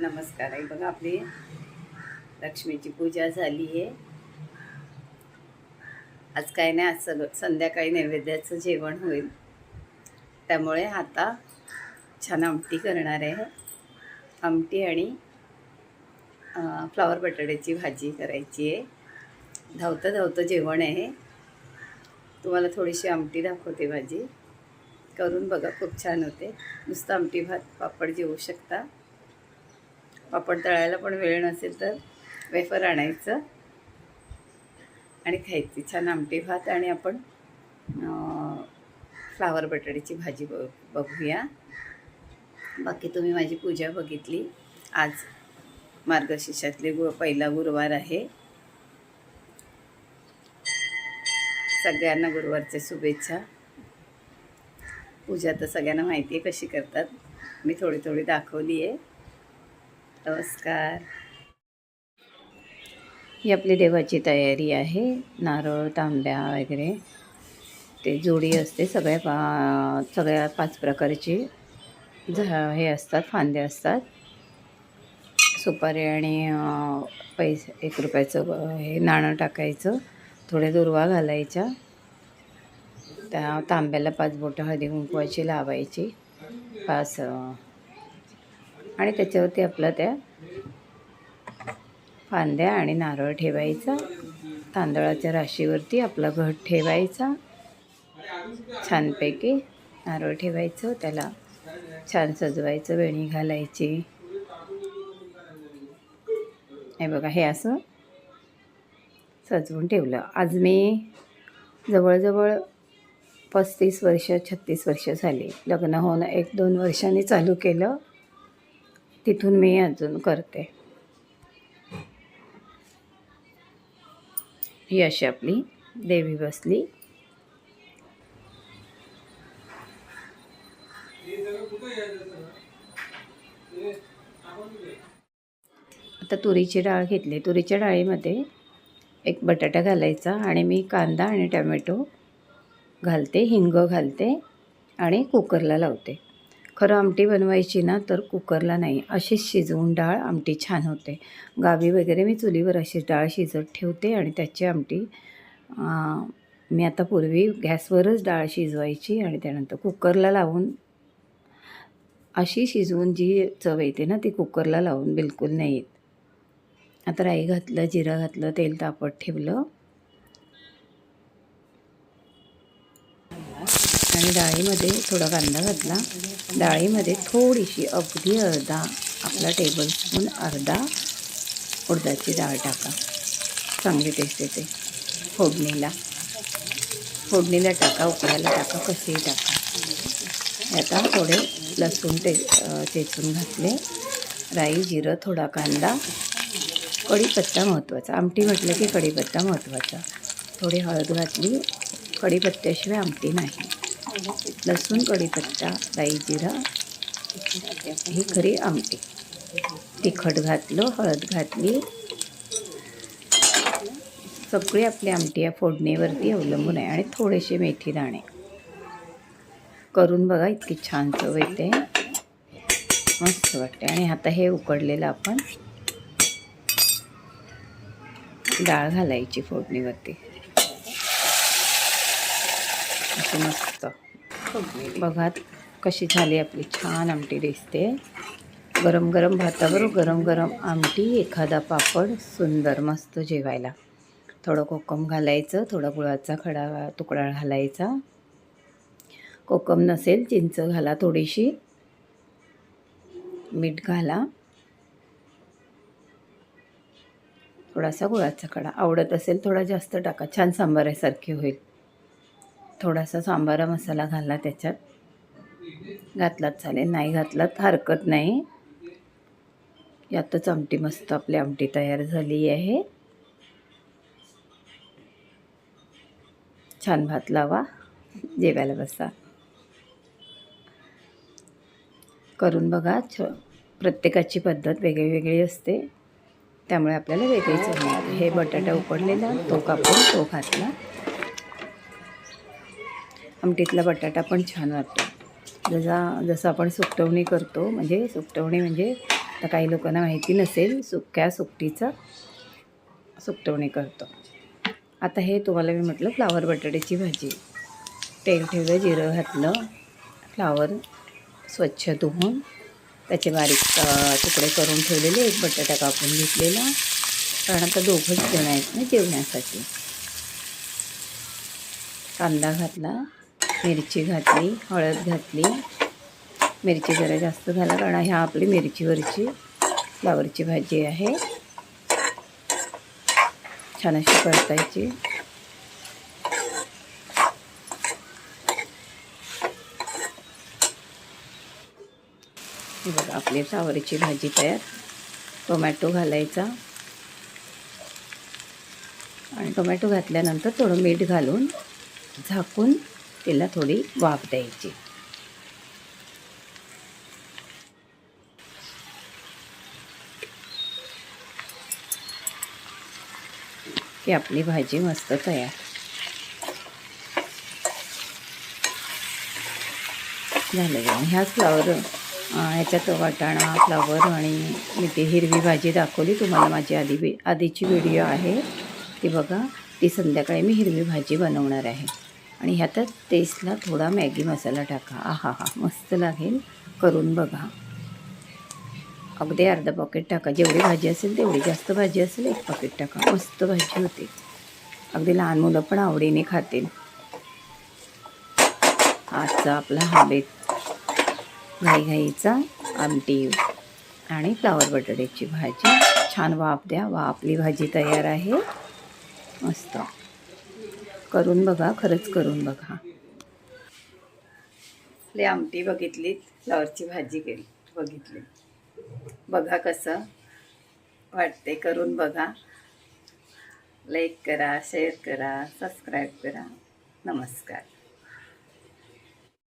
नमस्कार आहे बघा आपली लक्ष्मीची पूजा झाली आहे. आज काय नाही आज सगळं संध्याकाळी नैवेद्याचं जेवण होईल. त्यामुळे आता छान आमटी करणार आहे. आमटी आणि फ्लॉवर फ्लावर बटाट्याची भाजी करायची आहे. धावतं धावतं जेवण आहे. तुम्हाला थोडीशी आमटी दाखवते भाजी. करून बघा खूप छान होते. नुसतं आमटी भात पापड जेवू शकता. पापड तळायला पण वेळ नसेल तर वेफर आणायचं. आणि खायची. छान आमटी भात आणि आपण फ्लावर बटाट्याची भाजी ब बघूया. बाकी तुम्ही माझी पूजा बघितली. आज मार्गशीर्षातले गु पहिला गुरुवार आहे. सगळ्यांना गुरुवारच्या शुभेच्छा. पूजा तर सगळ्यांना माहिती आहे कशी करतात. मी थोडी थोडी दाखवली आहे नमस्कार. ही आपली देवाची तयारी आहे नारळ तांब्या वगैरे. ते जोडी असते सगळ्या पा सगळ्या पाच प्रकारची. झा हे असतात फांदे असतात. सुपारी आणि पैसे एक रुपयाचं हे नाणं टाकायचं. थोड्या दुर्वा घालायच्या. त्या तांब्याला पाच बोटं हळदी कुंकवाची लावायची. पाच आणि त्याच्यावरती आपला त्या फांद्या आणि नारळ ठेवायचा. तांदळाच्या राशीवरती आपला घट ठेवायचा. छानपैकी नारळ ठेवायचं. त्याला छान सजवायचं. वेणी घालायची. हे बघा हे असं सजवून ठेवलं. आज मी जवळजवळ पस्तीस वर्ष छत्तीस वर्ष झाली. लग्न होऊन एक दोन वर्षांनी चालू केलं. तिथून मी अजून करते. ही अशी आपली देवी बसली. आता तुरीची डाळ घेतली. तुरीच्या डाळीमध्ये एक बटाटा घालायचा आणि मी कांदा आणि टमॅटो घालते हिंग घालते आणि कुकरला लावते. खरं आमटी बनवायची ना तर कुकरला नाही. अशीच शिजवून डाळ आमटी छान होते. गावी वगैरे मी चुलीवर अशीच डाळ शिजत ठेवते आणि त्याची आमटी मी आता पूर्वी गॅसवरच डाळ शिजवायची आणि त्यानंतर कुकरला लावून अशी शिजवून जी चव येते ना ती कुकरला लावून बिलकुल नाही येत. आता राई घातलं जिरं घातलं तेल तापत ठेवलं आणि डाळीमध्ये थोडा कांदा घातला. डाळीमध्ये थोडीशी अगदी अर्धा आपला टेबलस्पून अर्धा उडदाची डाळ टाका. चांगली टेस्ट येते. फोडणीला. फोडणीला टाका उकळायला टाका कशीही टाका. आता थोडे लसूण ते चेचून घातले. राई जिरं थोडा कांदा. कढीपत्ता महत्त्वाचा. आमटी म्हटलं की कढीपत्ता महत्त्वाचा. थोडी हळद घातली. कढीपत्त्याशिवाय आमटी नाही. लसूण कढीपत्ता राई जिरा ही खरी आमटी. तिखट घातलं हळद घातली. सगळी आपली आमटी या फोडणीवरती अवलंबून आहे आणि थोडेसे मेथी दाणे. करून बघा इतकी छान चव येते. मस्त वाटते आणि आता हे उकडलेलं आपण डाळ घालायची फोडणीवरती. असं मस्त. बघा कशी झाली आपली छान आमटी दिसते. गरम गरम भातावर गरम गरम आमटी एखादा पापड सुंदर मस्त जेवायला. थोडं कोकम घालायचं थोडा गुळाचा खडा तुकडा घालायचा. कोकम नसेल चिंच घाला थोडीशी. मीठ घाला. थोडासा गुळाचा खडा. आवडत असेल थोडा जास्त टाका. छान सांबारासारखी होईल. थोडासा सांबारा मसाला घाला त्याच्यात. घातलात चालेल. नाही घातलात हरकत नाही. यातच आमटी मस्त आपली आमटी तयार झाली आहे. छान भात लावा. जेवायला बसा. करून बघा छ प्रत्येकाची पद्धत वेगळी वेगळी असते. त्यामुळे आपल्याला वेगळीच होणार. हे बटाटा उकडलेला तो कापून तो घातला. आमटीतला बटाटा पण छान वाटतो. जसा जसं आपण सुकटवणी करतो म्हणजे सुकटवणी म्हणजे आता काही लोकांना माहिती नसेल सुक्या सुकटीचं सुकटवणी करतो. आता हे तुम्हाला मी म्हटलं फ्लावर बटाट्याची भाजी. तेल ठेवलं जिरं घातलं फ्लावर स्वच्छ धुवून त्याचे बारीक तुकडे करून ठेवलेले एक बटाटा कापून घेतलेला. कारण आता दोघंच जण आहेत ना जेवण्यासाठी. कांदा घातला मिरची घातली हळद घातली. मिरची जरा जास्त घाला कारण ह्या आपली मिरचीवरची फ्लावरची भाजी आहे. छान अशी परतायची. बघा आपली फ्लावरची भाजी तयार. टोमॅटो घालायचा. आणि टोमॅटो घातल्यानंतर थोडं मीठ घालून झाकून त्याला थोडी वाफ द्यायची. की आपली भाजी मस्त तयार. झालं जेवण. ह्याच फ्लावर ह्याच्यात वाटाणा फ्लावर आणि मी ती हिरवी भाजी दाखवली. तुम्हाला माझी आधी आधीची व्हिडिओ आहे. ती बघा. ती संध्याकाळी मी हिरवी भाजी बनवणार आहे. आणि ह्यातच टेस्टला थोडा मॅगी मसाला टाका. आहा हा मस्त लागेल. करून बघा. अगदी अर्धा पॉकेट टाका. जेवढी भाजी असेल तेवढी जास्त भाजी असेल एक पॉकेट टाका. मस्त भाजी होते. अगदी लहान मुलं पण आवडीने खातील. आजचा आपला हा बेत घाईघाईचा आमटी आणि फ्लावर बटाट्याची भाजी. छान वाफ द्या. वा आपली भाजी तयार आहे. मस्त. करून बघा खरंच करून बघा. आपली आमटी बघितली फ्लॉवरची भाजी केली बघितली. बघा कसं वाटते करून बघा. लाईक करा शेअर करा सबस्क्राईब करा. नमस्कार.